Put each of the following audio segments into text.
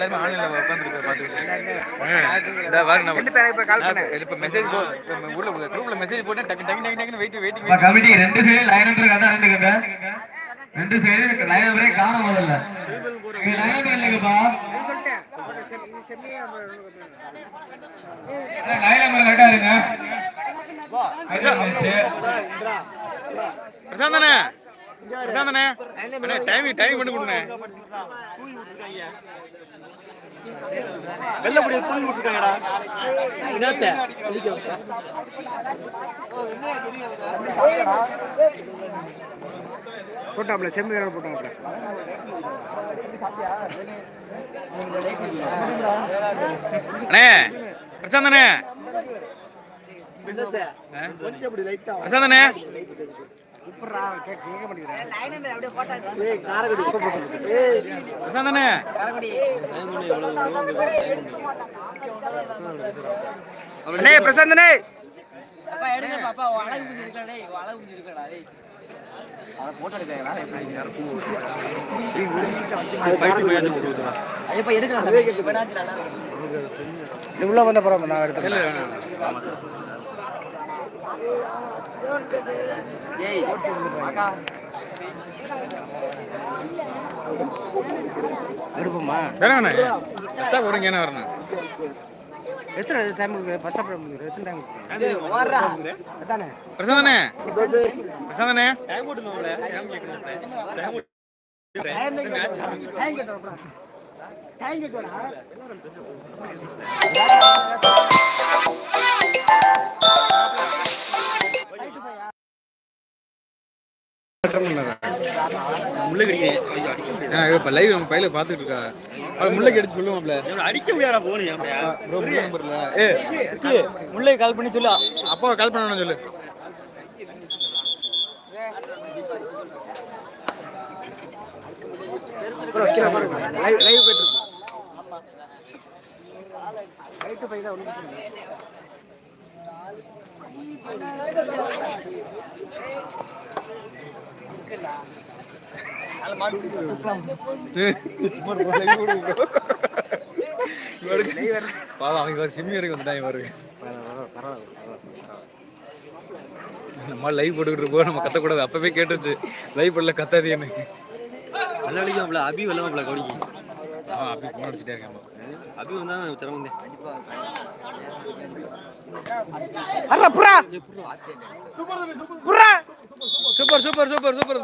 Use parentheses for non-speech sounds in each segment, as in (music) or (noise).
எல்லாருமே ஆன்லைன்ல உட்காந்துருக்க பாத்துக்கிட்டு இந்த வாரு நம்ம. ரெண்டு பேரை இப்ப கால் பண்ண. இப்ப மெசேஜ் ஊர்ல குரூப்ல மெசேஜ் போட்டு டக்கு டக்கு டக்கு டக்குன்னு வெயிட் வெயிட்டிங் கமிட்டி ரெண்டு சைடு லைன் கரெக்டா இருந்துக்கங்க ரெண்டு சைடு லைன் நம்பரே காண முதல்ல. லைன் நம்பர் இல்லைங்கப்பா. லைன் நம்பர் கரெக்டா இருங்க. பிரசாந்தனே பிரசாந்தனே அண்ணே டைம் டைம் பண்ணி கொடுங்க வெள்ளப்படிய தூங்கி விட்டுருக்காங்கடா. போட்டாப்ல செம்மி வேற போட்டாப்ல அண்ணே. பிரசாந்தனே கேட்க மாட்டேங்கிறேன் பிரசாந்தனே அண்ணே பிரசாந்தனே நீ உள்ள வந்த பரவாயில்ல நான் எடுத்துக்கிறேன். விருப்பமா வேணாண்ணே. எத்தா போறீங்க என்ன வரணும் எத்தனை டைம் முடியும் எத்தனை டைம் அதானே? பிரசாந்தனே பிரசாந்தனே இப்ப லைவ் நம்ம பையில பாத்துட்டு இருக்கா? அவன் முல்லைக்கு எடுத்து சொல்லுவாப்ல. அடிக்க முடியாதா போனு ப்ரோ நம்பர்ல ஏ முல்லை கால் பண்ணி சொல்லு. அப்பாவை கால் பண்ணணும் சொல்லு. ப்ரோ கீழே பாருங்க. லைவ் லைவ் போயிட்டு இருக்கு. ரைட்டு பை தான் பாவம் அவங்க சிம்மி வரைக்கும் வந்துட்டாங்க பாருங்க நம்ம லைவ் போட்டுக்கிட்டு இருப்போம். நம்ம கத்தக்கூடாது. அப்பவே கேட்டுச்சு லைவ் பண்ணல கத்தாதீன்னு நல்ல அடிக்காமல அபி வெள்ளமாப்ல கவனிக்கு. அவன் அப்படி போன் அடிச்சுட்டே இருக்கான் அபி வந்தா திறமந்தேன் அண்ணா புறா புறா சூப்பர் சூப்பர் சூப்பர் சூப்பர்.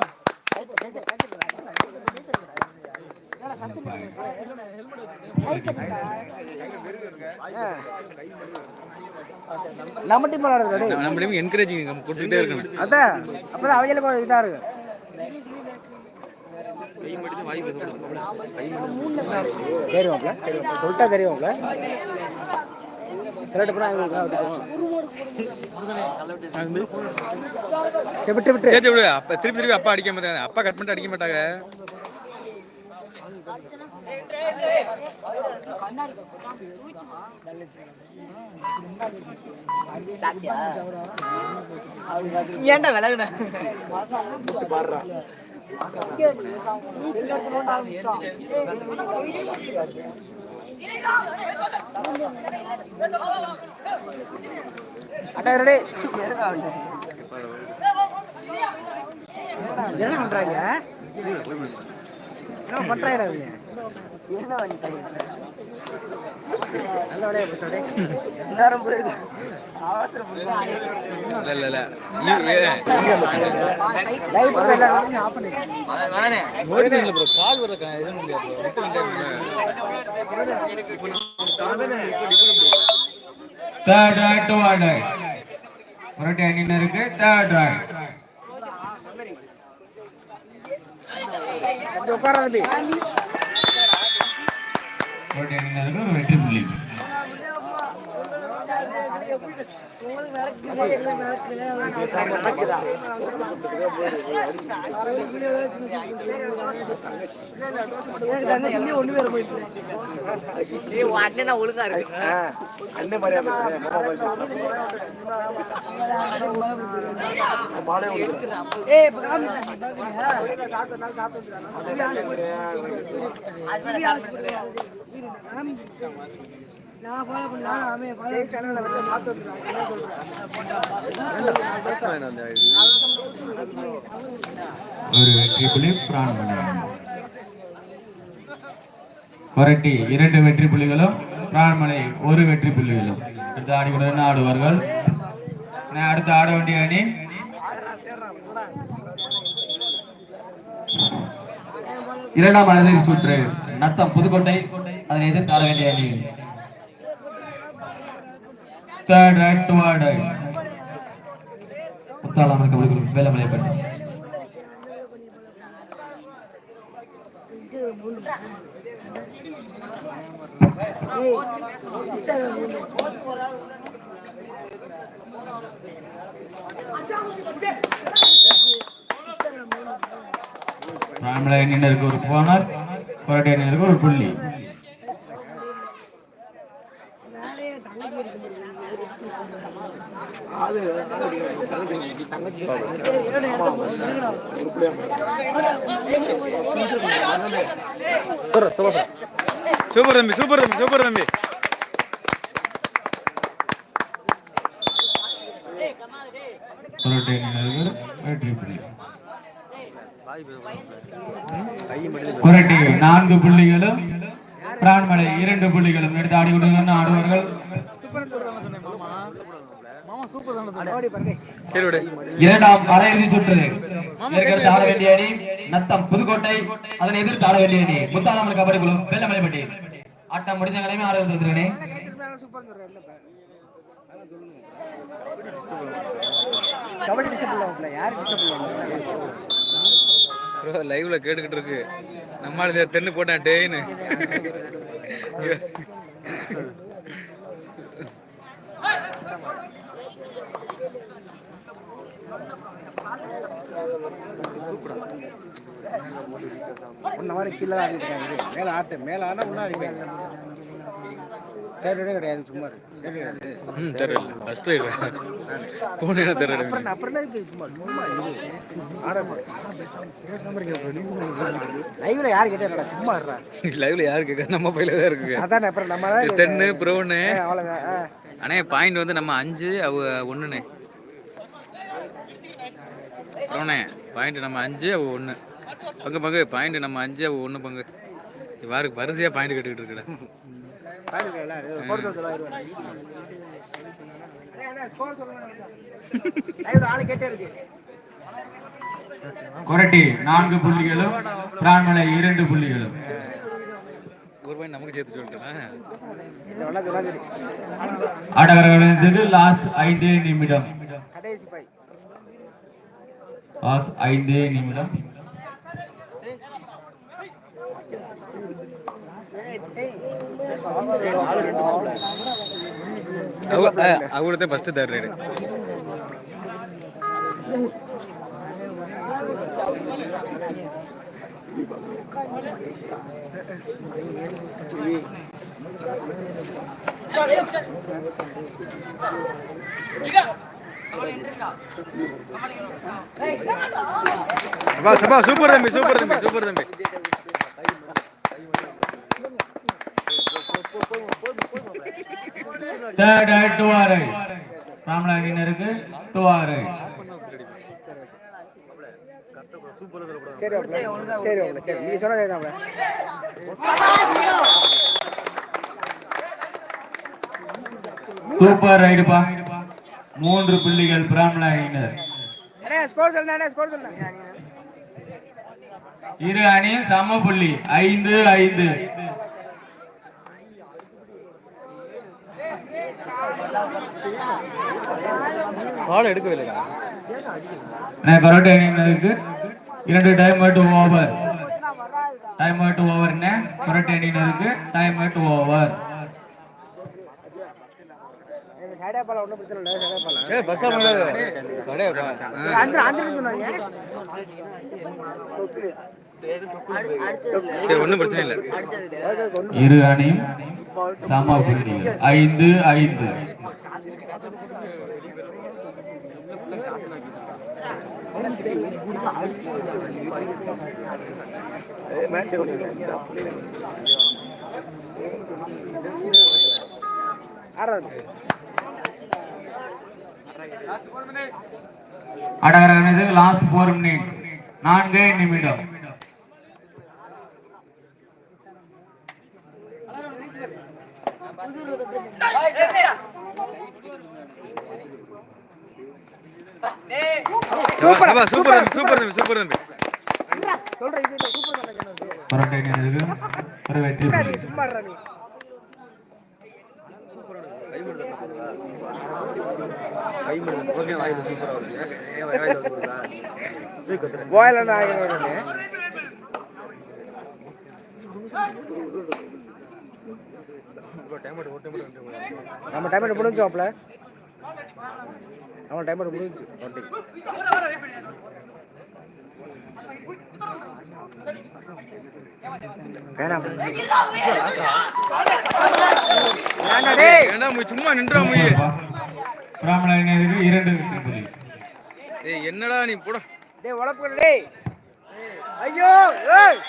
நம்ம டீம் விளையாடுறது. நம்ம டீம் என்கரேஜிங் நம்ம கொடுத்துட்டே இருக்கணும். அதான். அப்பதான் அவங்களுக்கு இதா இருக்கு சரி மாப்ள சரி சொல்லிட்டா சரி மாப்ள சிலட்டு விட்டுக்குவோம் சரி விடு. அப்பா திருப்பி திருப்பி அப்பா அடிக்க மாட்டாங்க. அப்பா கட் பண்ணிட்டு அடிக்க மாட்டாங்க. ஏன்டா விலகுன? அட்டா ரெடி. என்ன பண்றாங்க? என்ன பண்றாங்க அவங்க? நல்ல வேலையா போச்சு எல்லாரும் போயிருக்கு இல்ல இல்ல இல்ல. நீ- ஏ, லைவ் எல்லாரும் ஆஃப் பண்ணிருக்கேன் நோட்டிஃபிகேஷன் இல்ல bro. கால் வர க- இது முடியாது bro. விட்டு வந்துட்டே தேர்ட் ரைட் டு ஆர்டர் புரட்டி அணியினர் இருக்கு. தேர்ட் ரைட் கொஞ்சம் உட்கார தம்பி புரட்டி அணியினருக்கு ஒரு வெற்றி புள்ளி நான் ஃபாலோ அவன் ஃபாலோ ஒரு வெற்றி புள்ளி பிரான்மலை கொரட்டி இரண்டு வெற்றி புள்ளிகளும் பிரான்மலை ஒரு வெற்றி புள்ளிகளும். அடுத்த ஆடிக்கொண்டு ஆடுவார்கள் அடுத்து ஆட வேண்டிய அணி? இரண்டாம் அறுதி சுற்று நத்தம் புதுக்கோட்டை. அதனை எதிர்த்து ஆட வேண்டிய அணி? Third raid toward Muthalaman kabaddi குழு வேலமலைப்பட்டி ராமலை அணியினருக்கு ஒரு போனஸ் கொரட்டை அணியினருக்கு ஒரு புள்ளி. சூப்பர் தம்பி சூப்பர் தம்பி சூப்பர் தம்பி. நான்கு புள்ளிகளும் பிரான்மலை இரண்டு புள்ளிகளும் எடுத்து ஆடி கொடுங்க ஆடுவார்கள். இரண்டாம் அரையிறுதி சுற்று. ஆட வேண்டிய அணி நத்தம் புதுக்கோட்டை. அதனை எதிர்த்து ஆட வேண்டிய அணி முத்தாளம்மன் கபடி குழு வெள்ளமலைப்பட்டி. ஆட்டம் முடிஞ்ச கடமை ஆட வந்துருக்கேன் கபடி யார் லைவ்ல கேட்டுக்கிட்டு இருக்கு. நம்மால இந்த தென்னு போட்டேன் டேன்னு ஒன்ன மாதிரி கீழே ஆடிட்டு மேலே ஆட்டு மேலே ஆனா ஒன்றும் தேர்ட் கிடையாது சும்மா தேர்ட் ம் தெரியல ஃபர்ஸ்ட் ரைடு போன என்ன தெரியல அப்புறம் அப்புறம் இருக்கு சும்மா சும்மா இது. லைவ்ல யார் கேட்டா சும்மா இருறா லைவ்ல யாரு கேட்க நம்ம பையில தான் இருக்கு. அதானே அப்புறம் நம்ம தான் இது தென்னு ப்ரோன்னு அவ்வளோதான் ஆ. அண்ணே பாயிண்ட் வந்து நம்ம அஞ்சு அவ ஒன்றுண்ணே ப்ரோண்ணே பாயிண்ட் நம்ம அஞ்சு அவ ஒன்று பங்கு பங்கு பாயிண்ட் நம்ம அஞ்சு அவ ஒன்று பங்கு. இவ்வாறு வரிசையாக பாயிண்ட் கட்டிக்கிட்டு இருக்குடா. கொரட்டி நான்கு புள்ளிகளும் பிரான்மலை இரண்டு புள்ளிகளும். ஆட்டக்காரர்களுக்கு லாஸ்ட் ஐந்தே நிமிடம். லாஸ்ட் ஐந்தே நிமிடம். அவர்தான் ஃபர்ஸ்ட் தேர்ட் ரைடு சபா சபா சூப்பர் தம்பி சூப்பர் தம்பி சூப்பர் தம்பி. தேர்ட் டூ ஆறு ராமலா அணியினருக்கு டூ ஆர் சரி. சரி மாப்ள, சரி நீங்க சொன்னதே தான் மாப்ள. சூப்பர் ரைடுப்பா. மூன்று புள்ளிகள் சொல்லுங்க இரு அணியும் சம புள்ளி ஐந்து ஐந்து. பால் எடுக்கவே இல்லையா கரோட்டை அணியினருக்கு இரண்டு time out over time out over என்ன? கரோட்டை அணியினருக்கு டைம் அவுட் ஓவர் இரு அணியும் சம புள்ளிகள். ஐந்து ஐந்து. அடகரகனது லாஸ்ட் போர் மினிட்ஸ் நான்கே நிமிடம். சூப்பர் சூப்பர் சூப்பர் தம்பி சூப்பர் தம்பி சொல்றேன் இது இது சூப்பர் தான் சொன்னது. புரட்டை அணியினருக்கு ஒரு வெற்றி புள்ளி சும்மா இருடா நீ. கை மட்டும் ஓகே வாய் சூப்பரா வருது ஏன் வாய் வருதா போய் கத்துறேன் போயில ஆகிடுவாங்க டைம் மட்டும் ஒரு டைம் மட்டும் நம்ம டைம் முடிஞ்சோப்ல நம்ம டைம் முடிஞ்சு ஓகே வேணாம் வேண்டாம் டேய் ஏன்டா முய் சும்மா நின்றா முய். பிராமண அணியினருக்கு இரண்டு வெற்றி புள்ளி ஏய் என்னடா நீ போடா. டேய் உழப்பு டேய். ஐயோ ஏய்.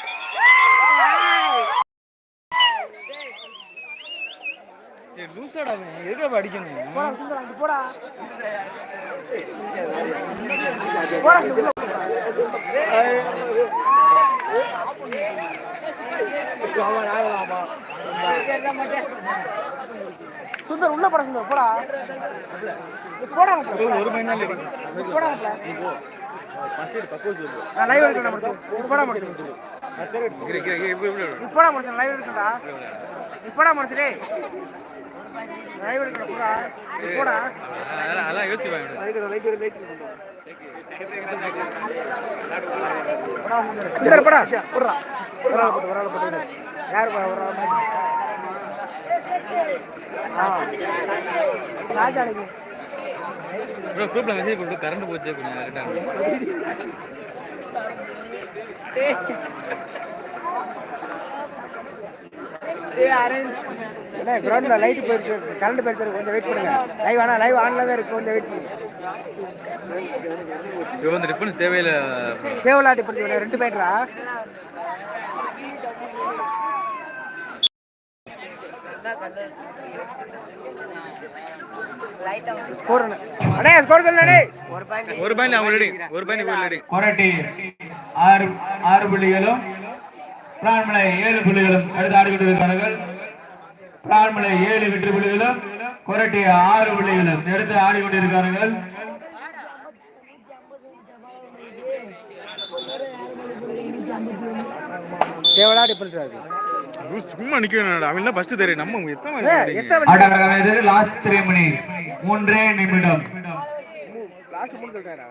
ஏய் லூசாடா நீ எதுக்கு அடிக்கணும்? போடா சுந்தரம் அங்க போடா. போடா சுந்தர் உள்ள போடா சுந்தர் போடா. போடா. ஒரு மணி நேரம் போடா நான் லைவ் எடுக்கிறேன் போடா முடிச்சு இப்படி போடா முடிச்சு லைவ் எடுக்கிறா நீ போடா லைவ் எடுக்கிறேன் யோசிச்சு பாருங்க. சுந்தர் போடா போடுறா ஒரு ஆள் போட்டு ஒரு ஆள் போட்டு யார் ஒரு ஆள் ராஜா ப்ரோ குரூப்ல மெசேஜ் போட்டு கரண்ட் போச்சு கொஞ்சம் கரெக்டா இல்லை கிரௌண்டில் லைட் போயிருக்கு. கரண்ட் போயிருக்கு. கொஞ்சம் வெயிட் பண்ணுங்க. லைவ் ஆனால் லைவ் ஆன்ல தான் இருக்கு. கொஞ்சம் வெயிட் பண்ணுங்க. இது வந்து டிஃபரன்ஸ் தேவையில்லை. கேவலாட்டி பண்ணி ரெண்டு ஸ்கோர் அடே ஸ்கோர் சொல்லு டேய் ஒரு பாயிண்ட் அவங்க ரெடி ஒரு பாயிண்ட் இவங்க ரெடி கொரட்டி ஆறு ஆறு புள்ளிகளும் பிரான்மலை ஏழு புள்ளிகளும் எடுத்து ஆடிக்கொண்டிருக்கிறார்கள் பிரான்மலை ஏழு வெற்றி புள்ளிகளும் கொரட்டி ஆறு புள்ளிகளும் எடுத்து பண்ணுறாரு சும்மா நிக்க வேணாடா அவன் ஃபர்ஸ்ட் தெரியும் நம்ம எத்தனை லாஸ்ட் த்ரீ மினிட்ஸ் மூன்றே நிமிடம். லாஸ்ட் மூணு சொல்றாரா?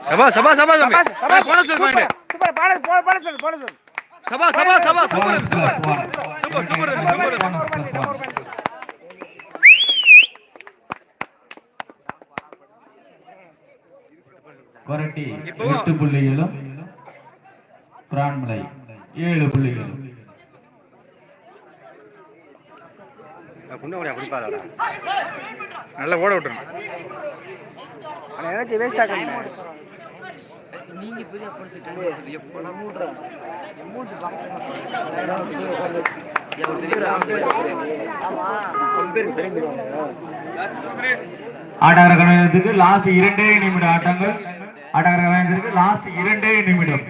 சபா சபா சபா தம்பி. போன சொல்லு பாட சொல்லு. போட சொல்லு. சபா சபா சபா super. Super super super one. Koratti எட்டு புள்ளிகளும் பிரான்மலை ஏழு புள்ளிகளும் நல்லா ஓட அவன் எனர்ஜி வேஸ்ட் ஆகுங்க ஆட்டக்கார கணக்கு லாஸ்ட் இரண்டே நிமிட ஆட்டங்கள். ஆட்டக்கார கணக்கு லாஸ்ட் இரண்டே நிமிடம்.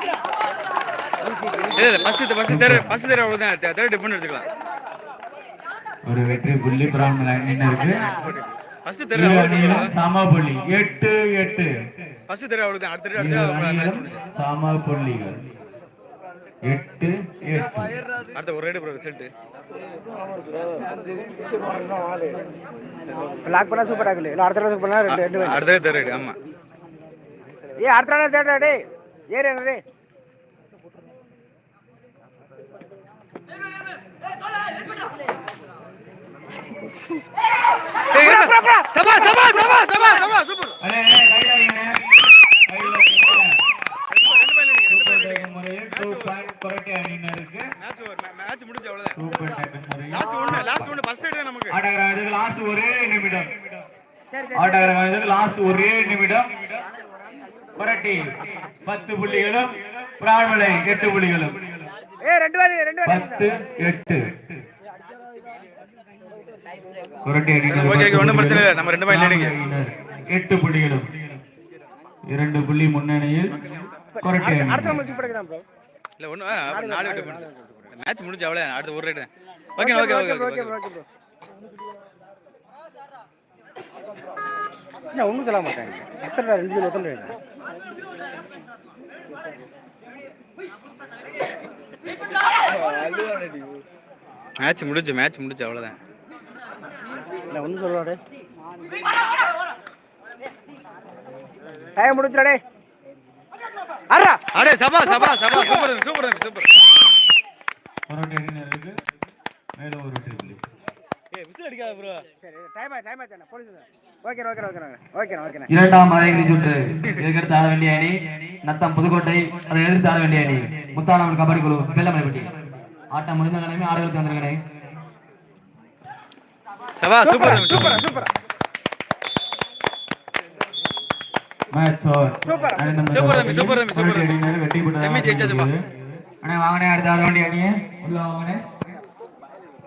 (laughs) இல்ல ஃபர்ஸ்ட் தெரு ஃபர்ஸ்ட் தெரு டிஃபன் எடுத்துக்கலாம். ஒரு வெற்றி புள்ளி பிரான்மலை இருக்கு. ஃபர்ஸ்ட் தெரு அவ்வளவுதான். சம புள்ளி எட்டு எட்டு. ஃபர்ஸ்ட் தெரு அவ்வளவுதான். அடுத்த தெரு அணியிலும் சம புள்ளிகள் அடுத்த ஒரு ரைடு ப்ரோ ரிசல்ட்டு லாக் பண்ணா சூப்பரா இருக்குல்ல இல்ல அடுத்த தடவை ரெண்டு ரெண்டு. அடுத்த தேர்ட் ரைடு ஆமாம் ஏய் அடுத்த தடவை தேடா டேய். ஏறு ஏறு டேய் சபா சபா சபா சபா சபா சூப்பர் அடே, அடே, கையில வைங்க. கையில வைங்க. சூப்பர் டேக்கன் முறையில் டூ பாயிண்ட் கொரட்டை அணியினருக்கு மேட்ச் மேட்ச் முடிஞ்சு அவ்வளோதான் சூப்பர் டேக்கன் முறையில் லாஸ்ட் ஒன்று லாஸ்ட் ஒன்று ஃபர்ஸ்ட் ரைடு தான் நமக்கு ஆட்டக்காரர்களுக்கு லாஸ்ட் ஒரே நிமிடம் சரி லாஸ்ட் ஒரே நிமிடம் பத்து புள்ளிகளும் பிரான்மலை எட்டு புள்ளிகளும் ரெண்டு ரெண்டு பத்து எட்டு. ஒண்ணும் பிரச்சனை இல்லை. நம்ம ரெண்டு. அணியினர் எட்டு புள்ளிகளும். இரண்டு புள்ளி முன்னணியில் கொரட்டி இல்லை ஒன்று நாலு மேட்ச் முடிஞ்சு அவ்வளோ அடுத்த ஒரு ரைடு ஓகே ஓகே ஒன்றும் சொல்ல மாட்டேன். எத்தனை ரெண்டு மேட்ச் முடிஞ்சு மேட்ச் முடிஞ்சு அவ்வளோதான் இல்லை ஒன்றும் சொல்லுவாடே டைம் முடிச்சுடா டே அறா அடே சபா சபா சபா. Super super super. கொரட்டி அணியினருக்கு மேலும் ஒரு வெற்றி புள்ளி. ஏய் விசில் அடிக்காத ப்ரோ சரி டைம் ஆச்சு டைம் ஆச்சு police okay okay okay okay okay இரண்டாம் அரையிறுதி சுற்று. எதிர்த்து ஆட வேண்டிய அணி நத்தம் புதுக்கோட்டை. அதை எதிர்த்து ஆட வேண்டிய அணி முத்தாளம்மன் கபடி குழு வெள்ளமலைப்பட்டி. ஆட்டம் முடிந்த கணமே ஆடுகளுக்கு வந்திருக்கணே சபா super super super match over super. Super super super ஜெயிச்சாச்சுப்பா. பெற்றார் அண்ணே வாங்கனே அடுத்த ஆட வேண்டிய அணியே. உள்ள வாங்கனே